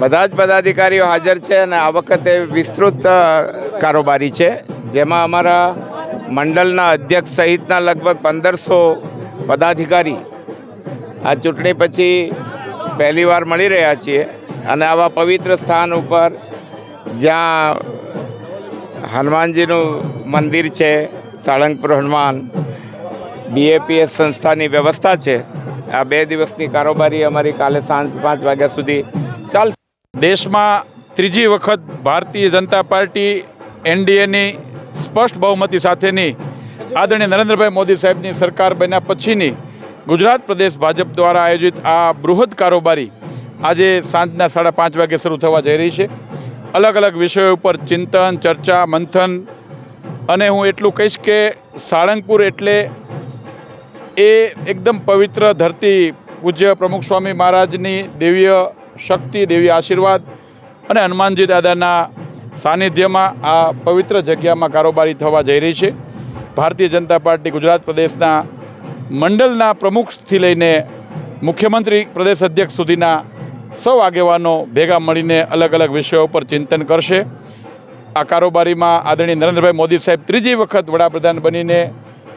બધા જ પદાધિકારીઓ હાજર છે અને આ વખતે વિસ્તૃત કારોબારી છે. જેમાં અમારા મંડળના અધ્યક્ષ સહિતના લગભગ પંદરસો પદાધિકારી આ ચૂંટણી પછી પહેલીવાર મળી રહ્યા છીએ અને આવા પવિત્ર સ્થાન ઉપર જ્યાં હનુમાનજીનું મંદિર છે સાળંગપુર હનુમાન બીએપીએસ સંસ્થાની વ્યવસ્થા છે, આ બે દિવસની કારોબારી અમારી કાલે સાંજ પાંચ વાગ્યા સુધી ચાલશે. દેશમાં ત્રીજી વખત ભારતીય જનતા પાર્ટી, એનડીએની સ્પષ્ટ બહુમતી સાથેની આદરણીય નરેન્દ્રભાઈ મોદી સાહેબની સરકાર બન્યા પછીની ગુજરાત પ્રદેશ ભાજપ દ્વારા આયોજિત આ બૃહદ કારોબારી આજે સાંજના સાડા પાંચ વાગે શરૂ થવા જઈ રહી છે. અલગ અલગ વિષયો ઉપર ચિંતન, ચર્ચા, મંથન અને હું એટલું કહીશ કે સાળંગપુર એટલે એ એકદમ પવિત્ર ધરતી પૂજ્ય પ્રમુખ સ્વામી મહારાજની દિવ્ય શક્તિ, દેવી આશીર્વાદ અને હનુમાનજી દાદાના સાનિધ્યમાં આ પવિત્ર જગ્યામાં કારોબારી થવા જઈ રહી છે. ભારતીય જનતા પાર્ટી ગુજરાત પ્રદેશના મંડળના પ્રમુખથી લઈને મુખ્યમંત્રી પ્રદેશ અધ્યક્ષ સુધીના સૌ આગેવાનો ભેગા મળીને અલગ અલગ વિષયો પર ચિંતન કરશે. આ કારોબારીમાં આદરણીય નરેન્દ્રભાઈ મોદી સાહેબ ત્રીજી વખત વડાપ્રધાન બનીને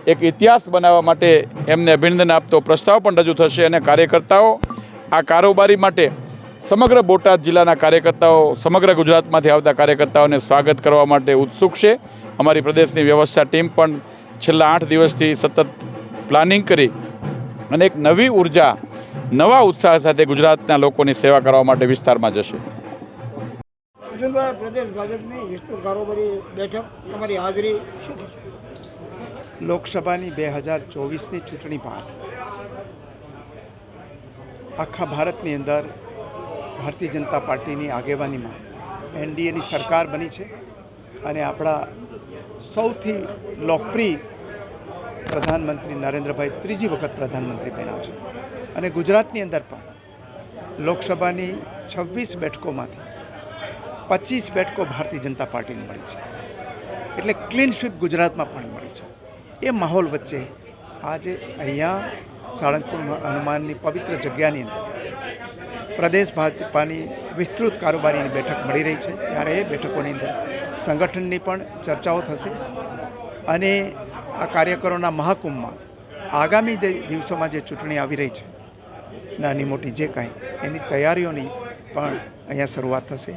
એક ઇતિહાસ બનાવવા માટે એમને અભિનંદન આપતો પ્રસ્તાવ પણ રજૂ થશે અને કાર્યકર્તાઓ આ કારોબારી માટે સમગ્ર બોટાદ જિલ્લાના કાર્યકર્તાઓ સમગ્ર ગુજરાતમાંથી આવતા કાર્યકર્તાઓને સ્વાગત કરવા માટે ઉત્સુક છે. અમારી પ્રદેશની વ્યવસ્થા ટીમ પણ છેલ્લા આઠ દિવસથી સતત પ્લાનિંગ કરી અને એક નવી ઊર્જા નવા ઉત્સાહ સાથે ગુજરાતના લોકોની સેવા કરવા માટે વિસ્તારમાં જશે. પ્રદેશ ભાજપની કારોબારી બેઠક તમારી હાજરી લોકસભાની બે હજાર ચોવીસની ચૂંટણી બાદ આખા ભારતની અંદર ભારતીય જનતા પાર્ટીની આગેવાનીમાં એનડીએની સરકાર બની છે અને આપણા સૌથી લોકપ્રિય પ્રધાનમંત્રી નરેન્દ્રભાઈ ત્રીજી વખત પ્રધાનમંત્રી બન્યા છે. અને ગુજરાતની અંદર પણ લોકસભાની છવ્વીસ બેઠકોમાંથી પચીસ બેઠકો ભારતીય જનતા પાર્ટીને મળી છે. એટલે ક્લીન સ્વીપ ગુજરાતમાં પણ મળી છે. એ માહોલ વચ્ચે આજે અહીંયા સાળંગપુર હનુમાનની પવિત્ર જગ્યાની અંદર પ્રદેશ ભાજપાની વિસ્તૃત કારોબારીની બેઠક મળી રહી છે. ત્યારે એ બેઠકોની અંદર સંગઠનની પણ ચર્ચાઓ થશે અને આ કાર્યકરોના મહાકુંભમાં આગામી દિવસોમાં જે ચૂંટણી આવી રહી છે, નાની મોટી જે કાંઈ, એની તૈયારીઓની પણ અહીંયા શરૂઆત થશે.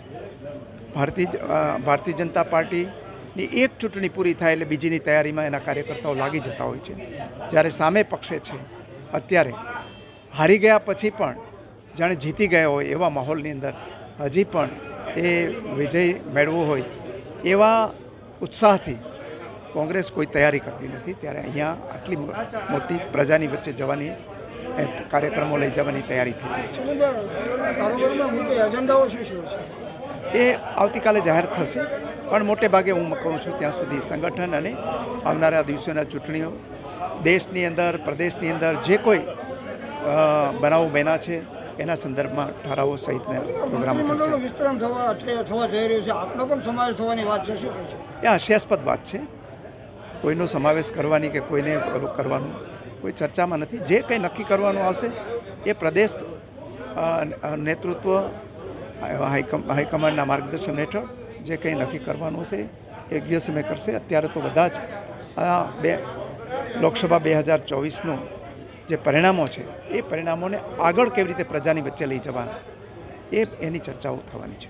ભારતીય ભારતીય જનતા પાર્ટીની એક ચૂંટણી પૂરી થાય એટલે બીજીની તૈયારીમાં એના કાર્યકર્તાઓ લાગી જતા હોય છે. જ્યારે સામે પક્ષે છે, અત્યારે હારી ગયા પછી પણ જાણે જીતી ગયા હોય એવા માહોલની અંદર હજી પણ એ વિજય મેળવવો હોય એવા ઉત્સાહથી કોંગ્રેસ કોઈ તૈયારી કરતી નથી. ત્યારે અહીંયા આટલી મોટી પ્રજાની વચ્ચે જવાની કાર્યક્રમો લઈ જવાની તૈયારી થઈ છે. એ આવતીકાલે જાહેર થશે. પણ મોટે ભાગે હું કહું છું ત્યાં સુધી સંગઠન અને આવનારા દિવસોના ચૂંટણીઓ, દેશની અંદર, પ્રદેશની અંદર જે કોઈ બનાવો બન્યા છે એના સંદર્ભમાં ઠરાવો સહિતના પ્રોગ્રામ થશે. વિસ્તરણ થવા થવા જઈ રહ્યું છે. આપનો પણ સમાવેશ થવાની વાત છે. શું એ હાસ્યાસ્પદ વાત છે. કોઈનો સમાવેશ કરવાની કે કોઈને કરવાનું કોઈ ચર્ચામાં નથી. જે કંઈ નક્કી કરવાનું આવશે એ પ્રદેશ નેતૃત્વ હાઈકમ હાઈકમાન્ડના માર્ગદર્શન હેઠળ જે કંઈ નક્કી કરવાનું હશે એ યોગ્ય સમય કરશે. અત્યારે તો બધા જ આ બે લોકસભા બે હજાર ચોવીસનું જે પરિણામો છે, એ પરિણામોને આગળ કેવી રીતે પ્રજાની વચ્ચે લઈ જવાના, એ એની ચર્ચાઓ થવાની છે.